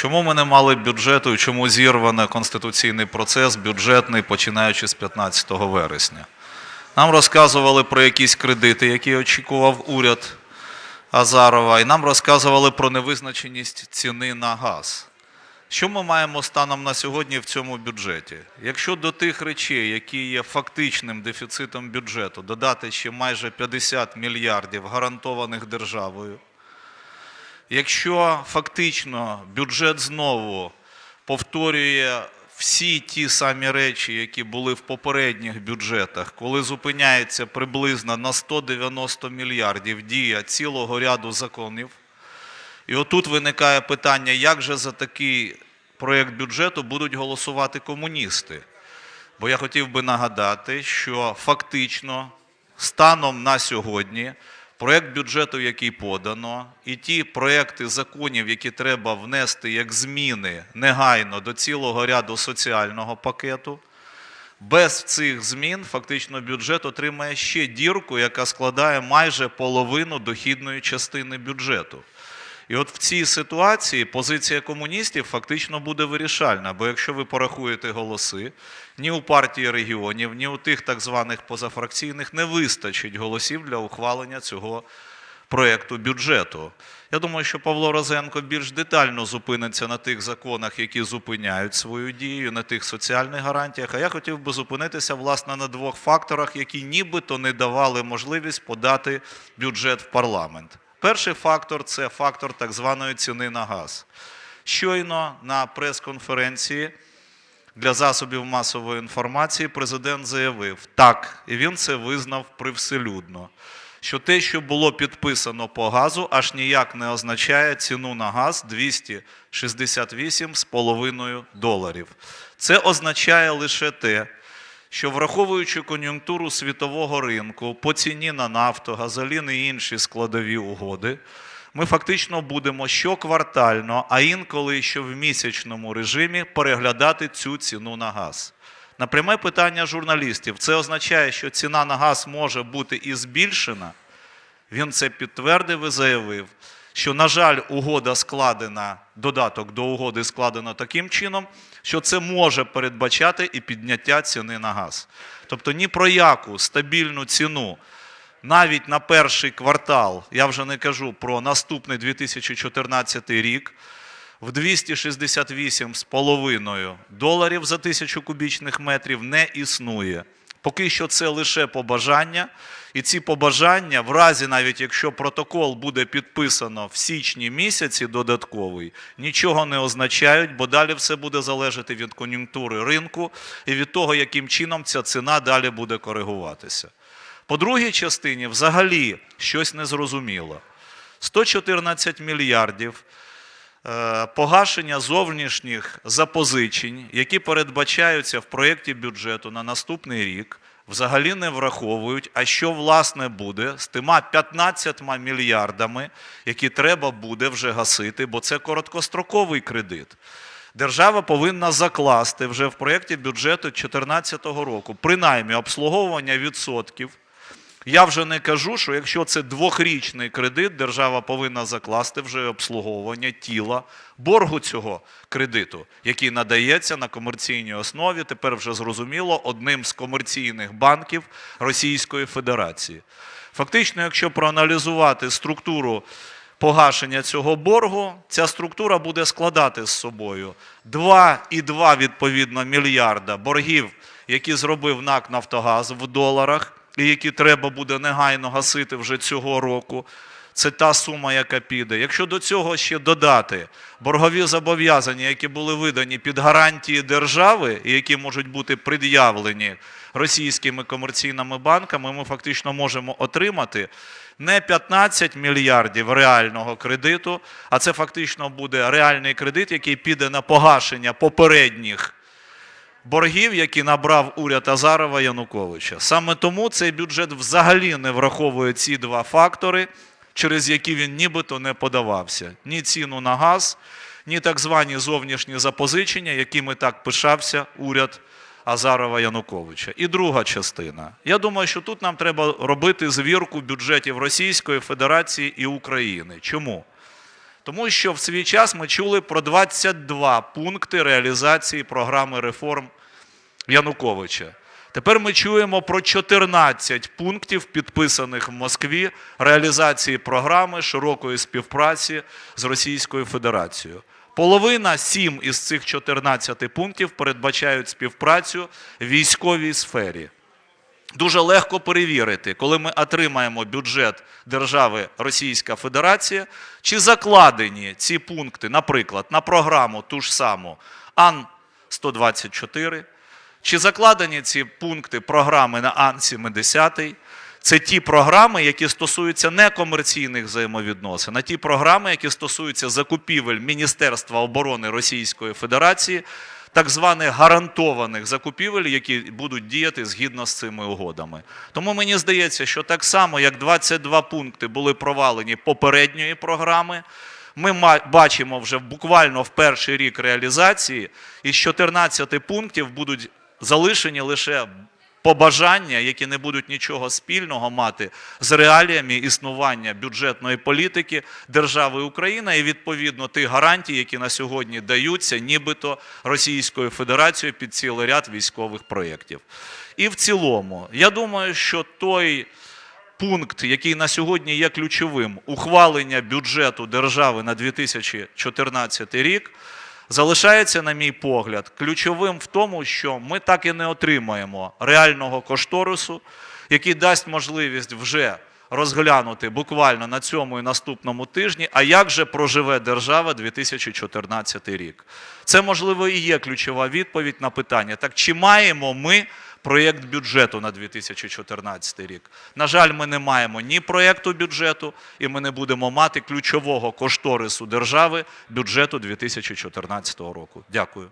Чому ми не мали бюджету і чому зірвано конституційний процес бюджетний, починаючи з 15 вересня? Нам розказували про якісь кредити, які очікував уряд Азарова, і нам розказували про невизначеність ціни на газ. Що ми маємо станом на сьогодні в цьому бюджеті? Якщо до тих речей, які є фактичним дефіцитом бюджету, додати ще майже 50 мільярдів гарантованих державою, якщо фактично бюджет знову повторює всі ті самі речі, які були в попередніх бюджетах, коли зупиняється приблизно на 190 мільярдів дія цілого ряду законів, і отут виникає питання, як же за такий проєкт бюджету будуть голосувати комуністи. Бо я хотів би нагадати, що фактично станом на сьогодні проєкт бюджету, який подано, і ті проєкти законів, які треба внести як зміни негайно до цілого ряду соціального пакету, без цих змін фактично бюджет отримає ще дірку, яка складає майже половину дохідної частини бюджету. І от в цій ситуації позиція комуністів фактично буде вирішальна, бо якщо ви порахуєте голоси, ні у партії регіонів, ні у тих так званих позафракційних не вистачить голосів для ухвалення цього проєкту бюджету. Я думаю, що Павло Розенко більш детально зупиниться на тих законах, які зупиняють свою дію, на тих соціальних гарантіях. А я хотів би зупинитися власне на двох факторах, які нібито не давали можливість подати бюджет в парламент. Перший фактор це фактор так званої ціни на газ. Щойно на прес-конференції для засобів масової інформації президент заявив так, і він це визнав привселюдно, що те, що було підписано по газу, аж ніяк не означає ціну на газ 268,5 доларів. Це означає лише те, що враховуючи кон'юнктуру світового ринку по ціні на нафту, газолін і інші складові угоди, ми фактично будемо щоквартально, а інколи що в місячному режимі переглядати цю ціну на газ. На пряме питання журналістів, це означає, що ціна на газ може бути і збільшена. Він це підтвердив і заявив, що, на жаль, угода складена, додаток до угоди складено таким чином, що це може передбачати і підняття ціни на газ. Тобто ні про яку стабільну ціну навіть на перший квартал, я вже не кажу про наступний 2014 рік, в 268,5 доларів за тисячу кубічних метрів не існує. Поки що це лише побажання, і ці побажання, в разі навіть якщо протокол буде підписано в січні місяці додатковий, нічого не означають, бо далі все буде залежати від кон'юнктури ринку і від того, яким чином ця ціна далі буде коригуватися. По другій частині взагалі щось незрозуміло. 114 мільярдів погашення зовнішніх запозичень, які передбачаються в проєкті бюджету на наступний рік, взагалі не враховують, а що власне буде з тима 15 мільярдами, які треба буде вже гасити, бо це короткостроковий кредит. Держава повинна закласти вже в проєкті бюджету 2014 року, принаймні обслуговування відсотків. Я вже не кажу, що якщо це двохрічний кредит, держава повинна закласти вже обслуговування тіла боргу цього кредиту, який надається на комерційній основі. Тепер вже зрозуміло одним з комерційних банків Російської Федерації. Фактично, якщо проаналізувати структуру погашення цього боргу, ця структура буде складати з собою 2,2 відповідно мільярда боргів, які зробив НАК Нафтогаз в доларах і які треба буде негайно гасити вже цього року. Це та сума, яка піде. Якщо до цього ще додати боргові зобов'язання, які були видані під гарантії держави, і які можуть бути пред'явлені російськими комерційними банками, ми фактично можемо отримати не 15 мільярдів реального кредиту, а це фактично буде реальний кредит, який піде на погашення попередніх боргів, які набрав уряд Азарова Януковича. Саме тому цей бюджет взагалі не враховує ці два фактори, через які він нібито не подавався: ні ціну на газ, ні так звані зовнішні запозичення, якими так пишався уряд Азарова Януковича. І друга частина. Я думаю, що тут нам треба робити звірку бюджетів Російської Федерації і України. Чому? Тому що в свій час ми чули про 22 пункти реалізації програми реформ Януковича. Тепер ми чуємо про 14 пунктів, підписаних в Москві, реалізації програми широкої співпраці з Російською Федерацією. Половина, сім із цих 14 пунктів передбачають співпрацю в військовій сфері. Дуже легко перевірити, коли ми отримаємо бюджет держави Російська Федерація, чи закладені ці пункти, наприклад, на програму ту ж саму Ан-124, чи закладені ці пункти програми на Ан-70. Це ті програми, які стосуються некомерційних взаємовідносин, а ті програми, які стосуються закупівель Міністерства оборони Російської Федерації, так званих гарантованих закупівель, які будуть діяти згідно з цими угодами. Тому мені здається, що так само, як 22 пункти були провалені попередньої програми, ми бачимо вже буквально в перший рік реалізації, із 14 пунктів будуть залишені лише побажання, які не будуть нічого спільного мати з реаліями існування бюджетної політики держави Україна і відповідно тих гарантій, які на сьогодні даються, нібито Російською Федерацією під цілий ряд військових проєктів. І в цілому, я думаю, що той пункт, який на сьогодні є ключовим, ухвалення бюджету держави на 2014 рік, залишається, на мій погляд, ключовим в тому, що ми так і не отримаємо реального кошторису, який дасть можливість вже розглянути буквально на цьому і наступному тижні, а як же проживе держава 2014 рік. Це, можливо, і є ключова відповідь на питання. Так чи маємо ми проєкт бюджету на 2014 рік? На жаль, ми не маємо ні проєкту бюджету, і ми не будемо мати ключового кошторису держави бюджету 2014 року. Дякую.